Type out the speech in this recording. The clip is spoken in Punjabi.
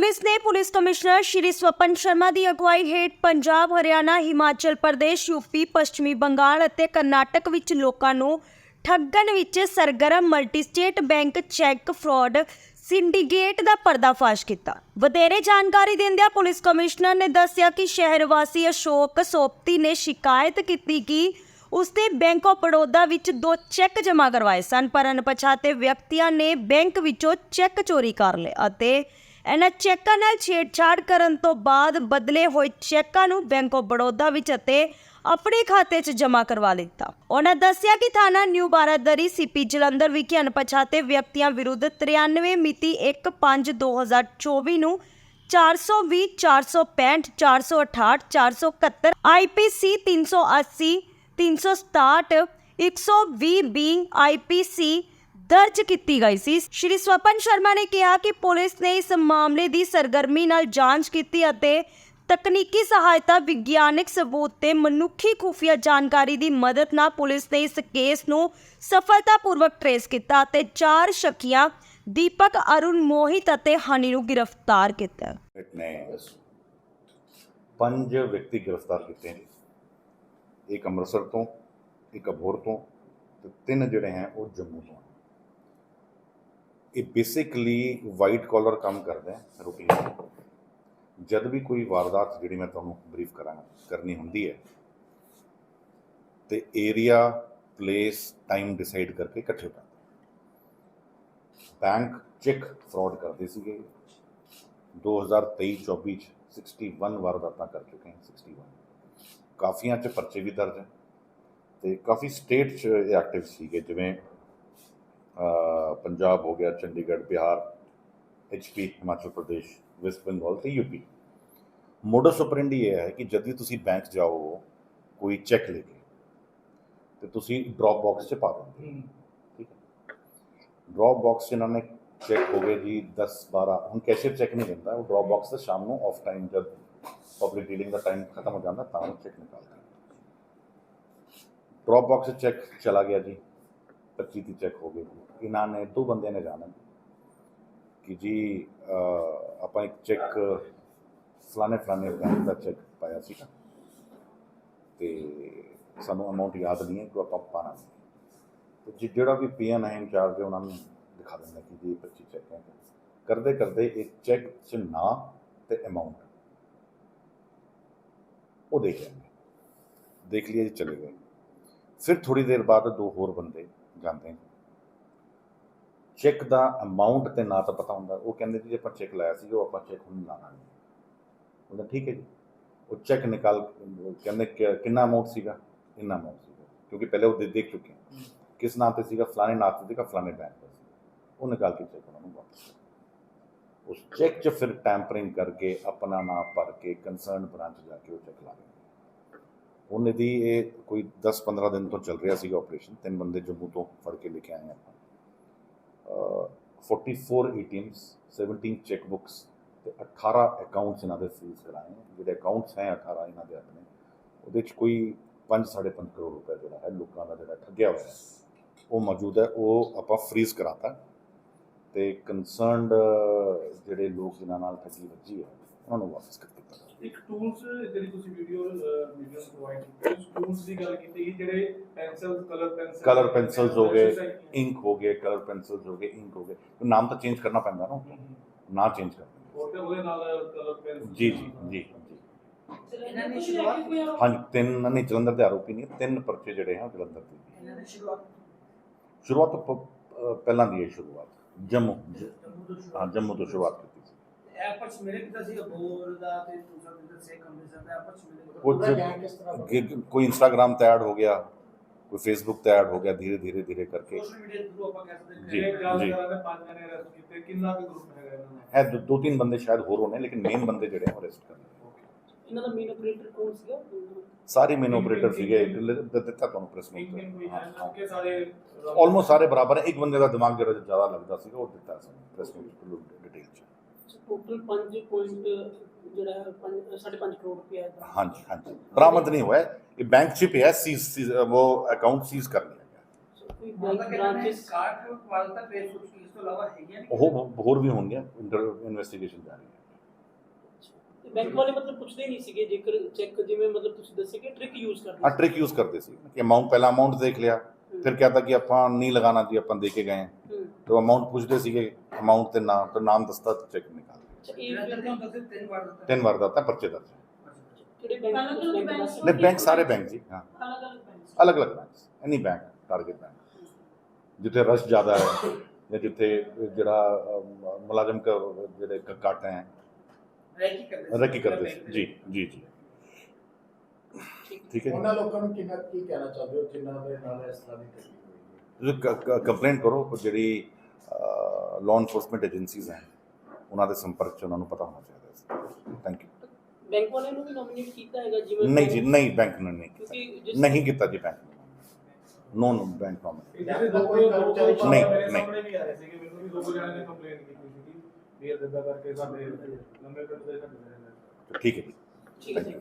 ਪੁਲਿਸ ਨੇ ਪੁਲਿਸ ਕਮਿਸ਼ਨਰ ਸ਼੍ਰੀ ਸਵਪਨ ਸ਼ਰਮਾ ਦੀ ਅਗਵਾਈ ਹੇਠ ਪੰਜਾਬ, ਹਰਿਆਣਾ, ਹਿਮਾਚਲ ਪ੍ਰਦੇਸ਼ ਯੂਪੀ ਪੱਛਮੀ ਬੰਗਾਲ ਅਤੇ ਕਰਨਾਟਕ ਵਿੱਚ ਲੋਕਾਂ ਨੂੰ ਠੱਗਣ ਵਿੱਚ ਸਰਗਰਮ multi state bank cheque fraud syndicate ਦਾ ਪਰਦਾਫਾਸ਼ ਕੀਤਾ। ਵਧੇਰੇ ਜਾਣਕਾਰੀ ਦਿੰਦਿਆਂ ਪੁਲਿਸ ਕਮਿਸ਼ਨਰ ਨੇ ਦੱਸਿਆ ਕਿ ਸ਼ਹਿਰ ਵਾਸੀ ਅਸ਼ੋਕ ਸੋਪਤੀ ਨੇ ਸ਼ਿਕਾਇਤ ਕੀਤੀ ਕਿ ਉਸਦੇ ਬੈਂਕ ਆਫ ਬੜੌਦਾ ਵਿੱਚ ਦੋ ਚੈੱਕ ਜਮ੍ਹਾਂ ਕਰਵਾਏ ਸਨ, ਪਰ ਅਣਪਛਾਤੇ ਵਿਅਕਤੀਆਂ ਨੇ ਬੈਂਕ ਵਿੱਚੋਂ ਚੈੱਕ ਚੋਰੀ ਕਰ ਲਏ ਅਤੇ ਇਹਨਾਂ ਚੈੱਕਾਂ ਨਾਲ ਛੇੜਛਾੜ ਕਰਨ ਤੋਂ ਬਾਅਦ ਬਦਲੇ ਹੋਏ ਚੈੱਕਾਂ ਨੂੰ ਬੈਂਕ ਆਫ ਬੜੌਦਾ ਵਿੱਚ ਅਤੇ ਆਪਣੇ ਖਾਤੇ 'ਚ ਜਮ੍ਹਾਂ ਕਰਵਾ ਲਿੱਤਾ। ਉਹਨਾਂ ਦੱਸਿਆ ਕਿ ਥਾਣਾ ਨਿਊ ਬਾਰਾਦਰੀ ਸੀਪੀ ਜਲੰਧਰ ਵਿਖੇ ਅਣਪਛਾਤੇ ਵਿਅਕਤੀਆਂ ਵਿਰੁੱਧ 93 ਮਿਤੀ 1/5/2024 ਨੂੰ 420 465 468 471 ਆਈਪੀਸੀ 380 367 120 ਬੀ ਆਈਪੀਸੀ ਦਰਜ ਕੀਤੀ ਗਈ ਸੀ। ਸ਼੍ਰੀ ਸਵਪਨ ਸ਼ਰਮਾ ਨੇ ਕਿਹਾ ਕਿ ਪੁਲਿਸ ਨੇ ਇਸ ਮਾਮਲੇ ਦੀ ਸਰਗਰਮੀ ਨਾਲ ਜਾਂਚ ਕੀਤੀ ਅਤੇ ਤਕਨੀਕੀ ਸਹਾਇਤਾ, ਵਿਗਿਆਨਿਕ ਸਬੂਤ ਤੇ ਮਨੁੱਖੀ ਖੁਫੀਆ ਜਾਣਕਾਰੀ ਦੀ ਮਦਦ ਨਾਲ ਪੁਲਿਸ ਨੇ ਇਸ ਕੇਸ ਨੂੰ ਸਫਲਤਾਪੂਰਵਕ ਟਰੇਸ ਕੀਤਾ ਅਤੇ ਚਾਰ ਸ਼ੱਕੀਆਂ ਦੀਪਕ, ਅਰੁਣ ਮੋਹਿਤ ਅਤੇ ਹਨੀ ਨੂੰ ਗ੍ਰਿਫਤਾਰ ਕੀਤਾ। ਨੇ ਪੰਜ ਵਿਅਕਤੀ ਗ੍ਰਿਫਤਾਰ ਕੀਤੇ ਨੇ। ਇੱਕ ਅੰਮ੍ਰਿਤਸਰ ਤੋਂ, ਇੱਕ ਅਬੋਹਰ ਤੋਂ ਤੇ ਤਿੰਨ ਜਿਹੜੇ ਹੈ ਉਹ ਜੰਮੂ ਤੋਂ ਇਹ ਬੇਸਿਕਲੀ ਵਾਈਟ ਕਾਲਰ ਕੰਮ ਕਰਦੇ ਹੈ ਰੂਟੀਨ ਜਦ ਵੀ ਕੋਈ ਵਾਰਦਾਤ ਜਿਹੜੀ ਮੈਂ ਤੁਹਾਨੂੰ ਬਰੀਫ ਕਰਾਂਗਾ ਕਰਨੀ ਹੁੰਦੀ ਹੈ, ਤੇ ਏਰੀਆ ਪਲੇਸ ਟਾਈਮ ਡਿਸਾਈਡ ਕਰਕੇ ਇਕੱਠੇ ਕਰਦੇ ਬੈਂਕ ਚੈੱਕ ਫਰਾਡ ਕਰਦੇ ਸੀਗੇ। 2023-24 ਚ 61 ਵਾਰਦਾਤਾਂ ਕਰ ਚੁੱਕੇ ਹਾਂ 61 ਕਾਫੀਆਂ ਚ ਪਰਚੇ ਵੀ ਦਰਜ ਹੈ, ਤੇ ਕਾਫੀ ਸਟੇਟ ਚ ਇਹ ਐਕਟਿਵ ਸੀਗੇ, ਜਿਵੇਂ ਪੰਜਾਬ ਹੋ ਗਿਆ ਚੰਡੀਗੜ੍ਹ ਬਿਹਾਰ ਐਚਪੀ ਹਿਮਾਚਲ ਪ੍ਰਦੇਸ਼ ਵੈਸਟ ਬੰਗਾਲ ਤੇ ਯੂਪੀ ਮੋਡਸ ਆਪਰੈਂਡੀ ਇਹ ਹੈ ਕਿ ਜਦ ਵੀ ਤੁਸੀਂ ਬੈਂਕ ਜਾਓ ਕੋਈ ਚੈੱਕ ਲੈ ਕੇ ਤੇ ਤੁਸੀਂ ਡ੍ਰੌਪ ਬਾਕਸ 'ਚ ਪਾ ਦਿੰਦੇ। ਠੀਕ ਹੈ। ਡ੍ਰੌਪ ਬਾਕਸ ਇਹਨਾਂ ਨੇ ਚੈੱਕ ਹੋ ਗਏ ਜੀ 10 12 ਹੁਣ ਕੈਸ਼ੀਅਰ ਚੈੱਕ ਨਹੀਂ ਦਿੰਦਾ ਉਹ ਡ੍ਰੌਪ ਬਾਕਸ ਤੇ ਸ਼ਾਮ ਨੂੰ ਆਫ ਟਾਈਮ ਜਦ ਪਬਲਿਕ ਡੀਲਿੰਗ ਦਾ ਟਾਈਮ ਖਤਮ ਹੋ ਜਾਂਦਾ ਤਾਂ ਉਹ ਚੈੱਕ ਨਿਕਾਲਦਾ ਡ੍ਰੌਪ ਬਾਕਸ ਚੈੱਕ ਚਲਾ ਗਿਆ ਜੀ। 25 ਦੀ ਚੈੱਕ ਹੋ ਗਈ। ਇਹਨਾਂ ਨੇ ਦੋ ਬੰਦਿਆਂ ਨੇ ਜਾਣਾ। ਕਿ ਜੀ ਆਪਾਂ ਇੱਕ ਚੈੱਕ ਫਲਾਣੇ ਫਲਾਣੇ ਬੈਂਕ ਦਾ ਚੈੱਕ ਪਾਇਆ ਸੀਗਾ। ਤੇ ਸਾਨੂੰ ਅਮਾਉਂਟ ਯਾਦ ਨਹੀਂ ਹੈ ਕਿ ਆਪਾਂ ਪਾਣਾ ਤੇ ਜਿ- ਜਿਹੜਾ ਵੀ ਪੀਐਨ ਹੈ ਇੰਚਾਰਜ ਹੈ ਉਹਨਾਂ ਨੂੰ ਦਿਖਾ ਦਿੰਦਾ ਕਿ ਜੀ ਇਹ 25 ਚੈੱਕ ਹੈ। ਕਰਦੇ ਕਰਦੇ ਇੱਕ ਚੈੱਕ 'ਚ ਨਾਂ ਤੇ ਅਮਾਉਂਟ ਉਹ ਦੇਖ ਲਿਆ ਦੇਖ ਲਿਆ ਜੀ, ਚਲੇ ਗਏ। ਫਿਰ ਥੋੜੀ ਦੇਰ ਬਾਅਦ ਦੋ ਹੋਰ ਬੰਦੇ ਜਾਂਦੇ ਚੈੱਕ ਦਾ ਅਮਾਉਂਟ ਤੇ ਨਾਂ ਤਾਂ ਪਤਾ ਹੁੰਦਾ। ਉਹ ਕਹਿੰਦੇ ਜੀ ਆਪਾਂ ਚੈੱਕ ਲਾਇਆ ਸੀ ਉਹ ਆਪਾਂ ਚੈੱਕ ਹੁਣ ਲਾਣਾ ਨਹੀਂ। ਉਹਦਾ ਠੀਕ ਹੈ ਜੀ। ਉਹ ਚੈੱਕ ਨਿਕਾਲ ਕਹਿੰਦੇ ਕਿੰਨਾ ਅਮਾਉਂਟ ਸੀਗਾ? ਇੰਨਾ ਅਮਾਉਂਟ ਸੀਗਾ। ਕਿਉਂਕਿ ਪਹਿਲੇ ਉਹ ਦੇਖ ਚੁੱਕੇ ਕਿਸ ਨਾਮ ਤੇ ਸੀਗਾ? ਫਲਾਣੇ ਨਾਮ ਤੇ ਸੀਗਾ ਫਲਾਣੇ ਬੈਂਕ ਦਾ ਸੀ ਉਹ ਨਿਕਾਲ ਕੇ ਚੈੱਕ ਉਹਨਾਂ ਨੂੰ ਵਾਪਸ। ਉਸ ਚੈੱਕ 'ਚ ਫਿਰ ਟੈਂਪਰਿੰਗ ਕਰਕੇ ਆਪਣਾ ਨਾਮ ਭਰ ਕੇ ਕੰਸਰਨ ਬ੍ਰਾਂਚ ਜਾ ਕੇ ਉਹ ਚੈੱਕ ਲਾ ਲੈਂਦੇ ਉਹਨੇ ਦੀ ਇਹ ਕੋਈ 10-15 ਦਿਨ ਤੋਂ ਚੱਲ ਰਿਹਾ ਸੀਗਾ ਆਪਰੇਸ਼ਨ ਤਿੰਨ ਬੰਦੇ ਜੰਮੂ ਤੋਂ ਫੜ ਕੇ ਲੈ ਕੇ ਆਏ ਆਪਾਂ। ਅਹ 44 ATMs 17 ਚੈੱਕ ਬੁੱਕਸ ਤੇ 18 ਅਕਾਊਂਟਸ ਇਹਨਾਂ ਦੇ ਫ੍ਰੀਜ਼ ਕਰਾਏ। ਜਿਹੜੇ ਅਕਾਊਂਟਸ ਹੈ 18 ਇਹਨਾਂ ਦੇ ਆਪਣੇ, ਉਹਦੇ 'ਚ ਕੋਈ 5.5 ਕਰੋੜ ਰੁਪਏ ਜਿਹੜਾ ਹੈ ਲੋਕਾਂ ਦਾ ਜਿਹੜਾ ਠੱਗਿਆ ਹੋਇਆ ਉਹ ਮੌਜੂਦ ਹੈ। ਉਹ ਆਪਾਂ ਫ੍ਰੀਜ਼ ਕਰਾਤਾ। ਤੇ ਕੰਸਰਨਡ ਜਿਹੜੇ ਲੋਕ ਜਿਨ੍ਹਾਂ ਨਾਲ ਠੱਗੀ ਵੱਜੀ ਹੈ, ਉਹਨਾਂ ਨੂੰ ਵਾਪਸ ਕਰ ਦਿੱਤਾ ਇੱਕ ਟੂਲਸ ਜਿਹੜੀ ਤੁਸੀਂ ਵੀਡੀਓ ਵੀਡੀਓ ਪ੍ਰੋਵਾਈਡ ਕੀਤੀ ਉਸ ਟੂਲਸ ਦੀ ਗੱਲ ਕੀਤੀ ਸੀ ਜਿਹੜੇ pencil colour pencil colour pencils ਹੋ ਗਏ ਇੰਕ ਹੋ। ਗਏ ਕਲਰ ਪੈਨਸਲਸ ਹੋ ਗਏ ਇੰਕ ਹੋ ਗਏ। ਨਾਮ ਤਾਂ ਚੇਂਜ ਕਰਨਾ ਪੈਂਦਾ ਨਾ। ਨਾ ਚੇਂਜ ਕਰ ਹੋਰ ਤੇ ਉਹਦੇ ਨਾਲ ਕਲਰ ਪੈਨਸਲ ਜੀ ਜੀ ਜੀ ਇਹਨਾਂ ਨੇ ਸ਼ੁਰੂਆਤ ਹਾਂਜੀ ਤਿੰਨ ਨਹੀਂ ਜਲੰਧਰ ਦੇ ਆਰੋਪੀ ਨਹੀਂ ਤਿੰਨ ਪਰਚੇ ਜਿਹੜੇ ਆ ਉਹ ਜਲੰਧਰ ਦੇ। ਨੇ। ਇਹਨਾਂ ਨੇ ਸ਼ੁਰੂਆਤ। ਪਹਿਲਾਂ ਦੀ ਹੈ ਸ਼ੁਰੂਆਤ। ਜੰਮੂ ਜ- ਜੰਮੂ ਤੋਂ ਹਾਂ ਸ਼ੁਰੂਆਤ ਜੰਮੂ ਤੋਂ ਸ਼ੁਰੂਆਤ ਕੀਤੀ ਸੀ। ਐਪਰਸ ਮੇਰੇ ਕਿਤਾ ਸੀ ਅਬੋਰ ਦਾ ਤੇ ਦੂਸਰਾ ਬਿਜ਼ਨਸ ਸੇ ਕੰਪਨੀ ਦਾ ਐਪਰਸ ਮੇਰੇ ਕੁਝ ਕਿ- ਕੋਈ ਇੰਸਟਾਗ੍ਰam ਤੇ ਐਡ ਹੋ ਗਿਆ ਕੋਈ ਫੇਸਬੁੱਕ ਤੇ ਐਡ ਹੋ ਗਿਆ ਧੀਰੇ ਧੀਰੇ ਧੀਰੇ ਕਰਕੇ ਸੋਸ਼ਲ ਮੀਡੀਆ ਥਰੂ ਆਪਾਂ ਕਹਿ ਸਕਦੇ ਜੀ, ਇਹ ਗੱਲ ਜੀ। ਕਰਾਂ ਨੇ ਪੰਜ ਜਣੇ ਅਰੈਸਟ ਕੀਤੇ ਕਿੰਨਾ ਕੁ ਗਰੁੱਪ ਹੈਗਾ ਇਹਨਾਂ ਦਾ ਹੈ ਦੋ, ਦੋ ਤਿੰਨ ਬੰਦੇ ਸ਼ਾਇਦ ਹੋਰ ਹੋਣੇ ਲੇਕਿਨ ਮੇਨ ਬੰਦੇ ਜਿਹੜੇ ਆ ਅਰੈਸਟ ਕਰ ਲਏ ਇਹਨਾਂ ਦਾ ਮੇਨ ਆਪਰੇਟਰ ਕੌਣ ਸੀਗਾ ਸਾਰੇ ਮੇਨ ਆਪਰੇਟਰ ਸੀਗੇ ਇੱਕ ਲ- ਦ- ਦਿੱਤਾ ਤੁਹਾਨੂੰ ਪ੍ਰੈਸ ਇੱਕ ਦਿਨ ਕੋਈ ਨੋਟ ਹੈ ਨਾ ਕਿ ਸਾਰੇ ਆਲਮੋਸਟ ਸਾਰੇ ਬਰਾਬਰ ਹੈ ਇੱਕ ਬੰਦੇ ਦਾ ਦਿਮਾਗ ਜਿਹੜਾ ਜ਼ਿਆਦਾ ਲੱਗਦਾ ਸੀਗਾ ਉਹ ਦਿੱਤਾ ਸੀ ਪ੍ਰੈਸ ਨੋਟ ਡਿਟੇਲ ਚ ਟੋਟਲ 5 ਪੁਆਇੰਟ ਜਿਹੜਾ ਹੈ 5.5 ਕਰੋੜ ਰੁਪਏ ਦਾ ਹਾਂਜੀ ਹਾਂਜੀ ਬਰਾਮਦ ਨਹੀਂ ਹੋਇਆ ਹੈ। ਇਹ ਬੈਂਕ ਚ ਪਿਆ ਸੀਜ਼ ਉਹ ਅਕਾਊਂਟ ਸੀਜ਼ ਕਰ ਲਿਆ ਗਿਆ ਕੋਈ ਬੈਂਕ ਬ੍ਰਾਂਚਸ ਕਾਰਡ ਵਾਲ ਤਾਂ ਫੇਸਬੁੱਕ ਇਸ ਤੋਂ ਇਲਾਵਾ ਹੈਗੀਆਂ ਨਹੀਂ ਉਹ ਹੋਰ ਵੀ ਹੋਣਗੇ ਇਨਵੈਸਟੀਗੇਸ਼ਨ ਜਾਰੀ ਹੈ ਬੈਂਕ ਵਾਲੇ ਮਤਲਬ ਪੁੱਛਦੇ ਨਹੀਂ ਸੀਗੇ ਜੇਕਰ ਚੈੱਕ ਜਿਵੇਂ ਮਤਲਬ ਤੁਸੀਂ ਦੱਸਿਆ ਕਿ ਟ੍ਰਿਕ ਯੂਜ਼ ਕਰਦੇ ਆ ਟ੍ਰਿਕ ਯੂਜ਼ ਕਰਦੇ ਸੀ ਕਿ ਅਮਾਉਂਟ ਪਹਿਲਾਂ ਅਮਾਉਂਟ ਦੇਖ ਲਿਆ ਫਿਰ ਕਿਹਾ ਤਾਂ ਕਿ ਆਪਾਂ ਨਹੀਂ ਲਗਾਣਾ ਜੀ ਆਪਾਂ ਦੇ ਕੇ ਗਏ ਹਾਂ ਹੂੰ तो अमाउंट पूछते सीगे अमाउंट ते नाम तो नाम दस्ता चेक निकाल ਅੱਛਾ ਇਹ ਜਿਹੜਾ ਫਿਰ ਤੁਹਾਨੂੰ ਦੱਸੇ ਤਿੰਨ ਵਾਰ ਦਿੱਤਾ तीन बार दाता पर्चे दर्ज है ਕਿਹੜੇ ਬੈਂਕ ਉਸ ਬੈਂਕ ਦਾ नहीं बैंक सारे बैंक जी हाँ ਅਲੱਗ ਅਲੱਗ ਬੈਂਕ अलग अलग bank any bank target bank जिथे रश ज़्यादा है या जिथे जड़ा अ, मुलाजिम का जेडे क- घट हैं ਰੈਕੀ ਕਰਦੇ रकी करते सी। जी जी जी ठीक है ਉਹਨਾਂ ਲੋਕਾਂ ਨੂੰ ਕਿੰਨਾ ਕੀ ਕਹਿਣਾ ਚਾਹੁੰਦੇ ਹੋ ਜਿਨ੍ਹਾਂ ਦੇ ਨਾਲ ਇਸ ਤਰ੍ਹਾਂ ਦੀ ਘਟਨਾ ਹੋਈ ਹੈ जी कंप्लेंट करो ਜਿਹੜੀ ਲਾਅ ਇਨਫੋਰਸਮੈਂਟ ਏਜੰਸੀਜ਼ ਹਨ ਉਹਨਾਂ ਦੇ ਸੰਪਰਕ ਚ ਉਹਨਾਂ ਨੂੰ ਪਤਾ ਹੋਣਾ ਚਾਹੀਦਾ ਹੈ ਥੈਂਕ ਯੂ ਬੈਂਕ ਵਾਲਿਆਂ ਨੂੰ ਵੀ ਨੋਮੀਨੇਟ ਕੀਤਾ ਹੈਗਾ ਜਿਵੇਂ ਨਹੀਂ ਜੀ ਨਹੀਂ ਬੈਂਕ ਨੇ ਨਹੀਂ ਕੀਤਾ। ਨਹੀਂ ਕੀਤਾ ਜੀ bank no. No bank nominee ਜਿਹੜੇ ਦੋ ਕੋਈ ਕਰਮਚਾਰੀ ਦੋ ਨਹੀਂ, ਮੇਰੇ ਨਹੀਂ। ਸਾਹਮਣੇ ਵੀ ਆ ਰਹੇ ਸੀਗੇ ਮੈਨੂੰ ਵੀ ਦੋ ਜਣਿਆਂ ਨੇ ਕੰਪਲੇਂਟ ਕੀਤੀ ਸੀ ਵੀ ਇਹ ਦਿੱਤਾ ਕਰਕੇ ਸਾਡੇ ਲੰਬੇ ਪਿੰਡ ਦੇ ਸਾਡੇ ਠੀਕ ਹੈ ਜੀ। ਠੀਕ ਹੈ ਜੀ।